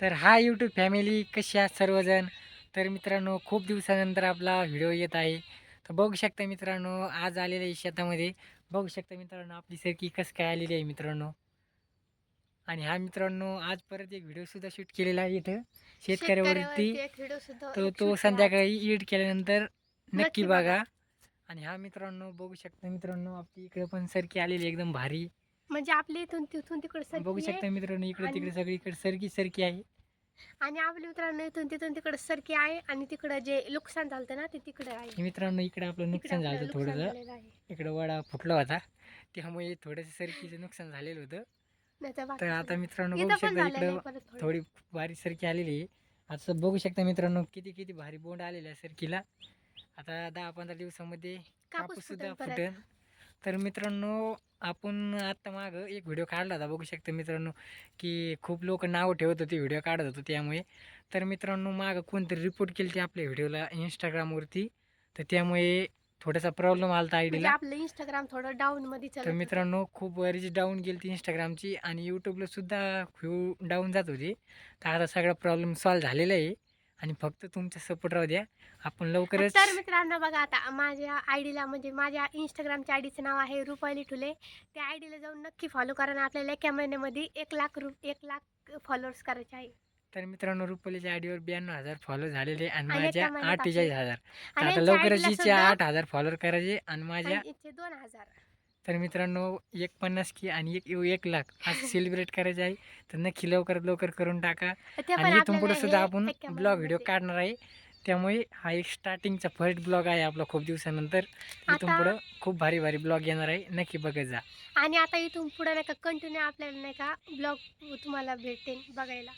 तर हा YouTube family कशी आहात सर्वजण? तर मित्रांनो खूप दिवसानंतर आपला व्हिडिओ येत आहे. तर बघू शकता मित्रांनो आज आलेलं आहे शेतामध्ये. बघू शकता मित्रांनो आपली सरकी कसं काय आलेली आहे मित्रांनो. आणि हा मित्रांनो आज परत एक व्हिडिओसुद्धा शूट केलेला आहे इथं. शेतकऱ्यावरती. सुद्धा तो. संध्याकाळी एडिट केल्यानंतर नक्की बघा. आणि हा मित्रांनो बघू शकता मित्रांनो आपली इकडे पण सरकी आलेली आहे एकदम भारी. म्हणजे आपल्या इथून तिथून तिकडे बघू सरकी शकता मित्रांनो इकडे तिकडे सगळीकडे सरकी सरकी आहे आणि आपल्या मित्रांनो इथून तिथून तिकडे सरकी आहे आणि तिकडे जे नुकसान झालं ना ते तिकडे आहे हे मित्रांनो इकडे आपलं तिकडे नुकसान आपलं झालं नुकसान थोडंसं झालेलं आहे. इकडं वडा फुटला होता त्यामुळे थोडंसं सरकीचं नुकसान झालेलं होतं नाहीतर बाकी तर आता. मित्रांनो इथं बघू पण शकता झालेलं आहे इकडं परत थोडं. थोडी भारी सरकी आलेली आहे आता बघू शकता मित्रांनो किती किती भारी बोंड आलेले आहे सरकीला आता दहा पंधरा दिवसामध्ये कापूस कापूस सुद्धा फुटेल परत. फुटेल तर मित्रांनो आपण आता माग एक व्हिडिओ काढला होता बघू शकता मित्रांनो की खूप लोक नावं ठेवत होते व्हिडिओ काढत होते त्यामुळे. तर मित्रांनो मागं कोणतरी रिपोर्ट केली ती आपल्या व्हिडिओला इंस्टाग्रामवरती तर त्यामुळे थोडासा प्रॉब्लेम आला आयडीला आपलं इंस्टाग्राम थोडं डाऊन मध्ये तर मित्रांनो खूप वरीच डाऊन गेली ती इंस्टाग्रामची आणि यूट्यूबला सुद्धा खूप डाऊन जात होती. तर आता सगळा प्रॉब्लेम सॉल्व्ह झालेला आहे. आणि फक्त तुमचा सपोर्ट राहू द्या. आपण लवकरच तर मित्रांनो बघा आता माझ्या आयडीला म्हणजे माझ्या इंस्टाग्रामच्या आयडीचं नाव आहे रुपाली ठुले. त्या आयडीला जाऊन नक्की फॉलो करा आणि आपल्याला एका महिन्यामध्ये एक लाख रु एक लाख फॉलोअर्स करायचे आहे. तर मित्रांनो रुपलीच्या आयडीवर ब्याण्णव हजार फॉलो झालेले आणि आणि माझ्या एका महिन्यात अठ्ठेचाळीस हजार. तर आणि आता यांच्या लवकरच हिचे सुद्धा- आठ हजार फॉलोअर करायचे आणि माझ्या आणि याचे दोन हजार. तर मित्रांनो एक पन्नास की आणि एक एक लाख. आज सेलिब्रेट करायचे आहे. तर नक्की लवकरात लवकर करून टाका. आणि इथून पुढे सुद्धा आपण ब्लॉग व्हिडिओ. काढणार आहे. त्यामुळे हा एक स्टार्टिंगचा फर्स्ट ब्लॉग आहे आपला खूप दिवसानंतर. इथून पुढं खूप भारी भारी ब्लॉग येणार आहे. नक्की बघत जा. आणि आता इथून पुढे नाही का कंटिन्यू आपल्याला नाही का ब्लॉग तुम्हाला भेटेल बघायला.